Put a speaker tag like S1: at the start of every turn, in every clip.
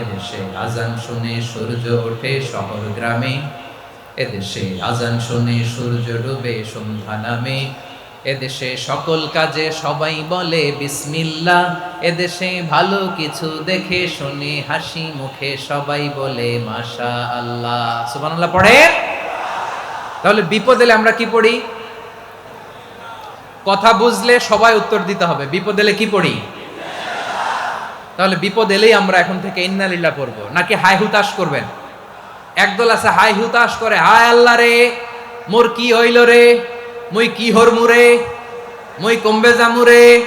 S1: এদেশে আজান সূর্য ওঠে শহর গ্রামে। এদেশে আজান সূর্য ডুবে এদেশে সকল কাজে সবাই বলে বিসমিল্লাহ। এদেশে ভালো কিছু দেখে শুনে হাসি মুখে সবাই বলে মাশা আল্লাহ সুবহানাল্লাহ, পড়ে? তাহলে বিপদ এলে আমরা কি পড়ি? কথা বুঝলে সবাই উত্তর দিতে হবে। বিপদ এলে কি পড়ি? তাহলে বিপদ এলেই আমরা এখন থেকে ইন্নালিল্লাহ পড়ব। নাকি হাই হুতাশ করবেন? একদল আছে, হাই হুতাশ করে, হায় আল্লাহ রে, মোর কি হইল রে? মুই কি হরমু রে? মুই কমবে জামু রে?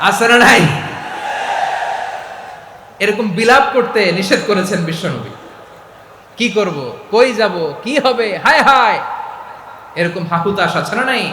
S1: আছে না নাই? এরকম বিলাপ করতে নিষেধ করেছেন বিশ্বনবী। কি করব? কই যাব? কি হবে? হায় হায়! এরকম হাহুতাশ আছে না নাই?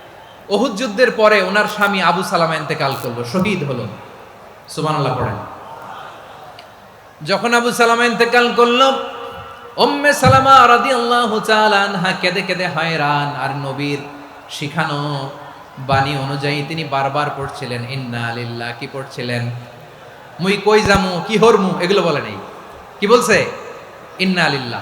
S1: ওহুদ যুদ্ধের পরে ওনার স্বামী আবু সালামা ইন্তেকাল করল, শহীদ হলো। সুবহানাল্লাহ পড়েন। যখন আবু সালামা ইন্তেকাল করল, উম্মে সালামা রাদিয়াল্লাহু তাআলা আনহা কেঁদে কেঁদে হয়রান, আর নবীর শিখানো বাণী অনুযায়ী তিনি বারবার পড়ছিলেন, ইন্না লিল্লাহ কি পড়ছিলেন? মুই কই জামু কি হরমু? এগুলো বলে নেই। কি বলছে? ইন্না লিল্লাহ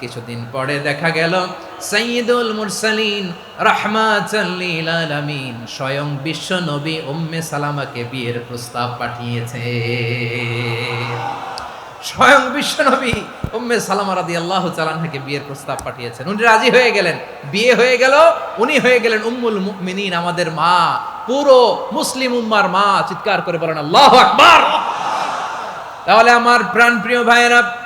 S1: কিছুদিন পরে দেখা গেল, সাইয়্যিদুল মুরসালিন রাহমাতাল আলামিন স্বয়ং বিশ্ব নবী উম্মে সালামাকে বিয়ের প্রস্তাব পাঠিয়েছে। স্বয়ং বিশ্বনবী উম্মে সালামা রাদিয়াল্লাহু তাআলাকে বিয়ের প্রস্তাব পাঠিয়েছেন। উনি রাজি হয়ে গেলেন। বিয়ে হয়ে গেল, উনি হয়ে গেলেন উম্মুল মুমিনিন, আমাদের মা, পুরো মুসলিম উম্মার মা। চিৎকার করে বলেন, আল্লাহু আকবার! তাহলে আমার প্রাণপ্রিয় ভাইয়েরা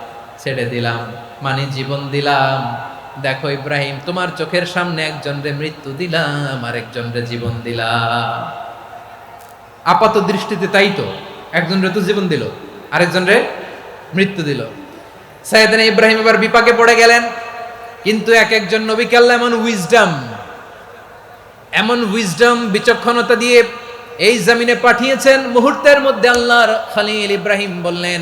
S1: ছেড়ে দিলাম মানে জীবন দিলাম। দেখো ইব্রাহিম, তোমার চোখের সামনে একজন রে মৃত্যু দিলাম আরেকজন রে জীবন দিলাম। আপাত দৃষ্টিতে তাই তো একজন রে তো জীবন দিল আরেকজন রে মৃত্যু দিল। সাইয়েদনা ইব্রাহিম এবার বিপাকে পড়ে গেলেন, কিন্তু এক একজন নবীকে আল্লাহ এমন উইজডম এমন উইজডম বিচক্ষণতা দিয়ে এই জমিনে পাঠিয়েছেন। মুহূর্তের মধ্যে আল্লাহর খলিল ইব্রাহিম বললেন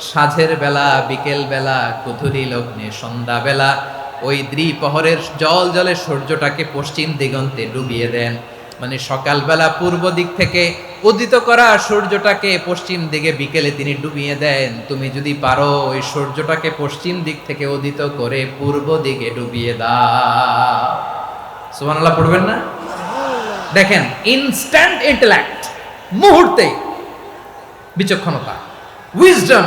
S1: সাঝের বেলা, বিকেল বেলা কুথুরি লগ্নে সন্ধ্যা বেলা, ওই দ্বিপহরের জল জলে সূর্যটাকে পশ্চিম দিগন্তে ডুবিয়ে দেন। মানে সকালবেলা পূর্ব দিক থেকে উদিত করা সূর্যটাকে পশ্চিম দিকে বিকেলে তিনি ডুবিয়ে দেন। তুমি যদি পারো, ওই সূর্যটাকে পশ্চিম দিক থেকে উদিত করে পূর্ব দিকে ডুবিয়ে দাও। সুবহানাল্লাহ, পড়বেন না? দেখেন ইনস্ট্যান্ট ইন্টেলেক্ট মুহূর্তে বিচক্ষণতা উইজডম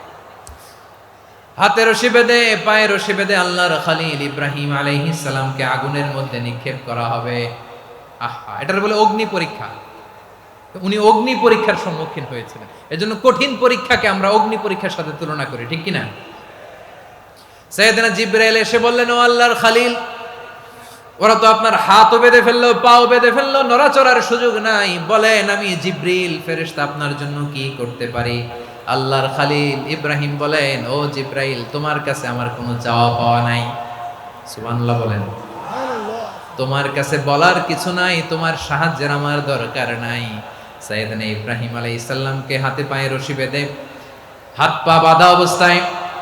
S1: হাতে রশি বেঁধে, পায়ে রশি বেঁধে আল্লাহর খালিল ইব্রাহিম আলাইহিস সালামকে আগুনের মধ্যে নিক্ষেপ করা হবে। আহা, এটার বলে অগ্নি পরীক্ষা। উনি অগ্নি পরীক্ষার সম্মুখীন হয়েছিলেন। এজন্য কঠিন পরীক্ষাকে আমরা অগ্নি পরীক্ষার সাথে তুলনা করি, ঠিক কিনা? সৈয়দনা জিব্রাইল এসে বললেন, ও আল্লাহর খালিল ওরা তো আপনার হাতও বেঁধে ফেলল, পাও বেঁধে ফেলল, নড়াচড়ার সুযোগ নাই। বলেন, আমি জিব্রিল, ফেরেশতা আপনার জন্য কি করতে পারি? আল্লাহর খালিল ইব্রাহিম বলেন, ও জিব্রাইল, তোমার কাছে আমার কোনো চাওয়া পাওয়া নাই। সুবহানাল্লাহ বলেন। তোমার কাছে বলার কিছু নাই, তোমার সাহায্যের আমার দরকার নাই। সাইয়েদনা ইব্রাহিম আলাইহিস সালামকে হাতে পায়ে রশি বেঁধে হাত পা বাঁধা অবস্থায়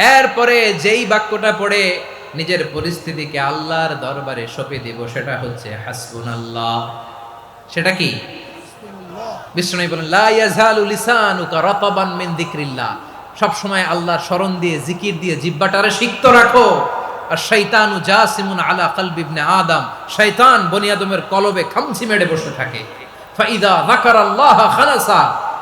S1: এরপরে যেই বাক্যটা পড়ে নিজের পরিস্থিতিকে আল্লাহর দরবারে সঁপে দিব সেটা হচ্ছে হাসবুন আল্লাহ সেটা কি? বিষ্ণু বলেন লা ইয়াজালু লিসানুকা রাতাবান মিন যিকরিল্লাহ। সব সময় আল্লাহর স্মরণ দিয়ে জিকির দিয়ে জিব্বাটারে সিক্ত রাখো। আর শৈতানু জাসিমুন আলা কলবি ইবনে আদম। শয়তান বনি আদমের কলবে খামচি মেরে বসে থাকে। ফাইদা যাকারাল্লাহ খালাসা।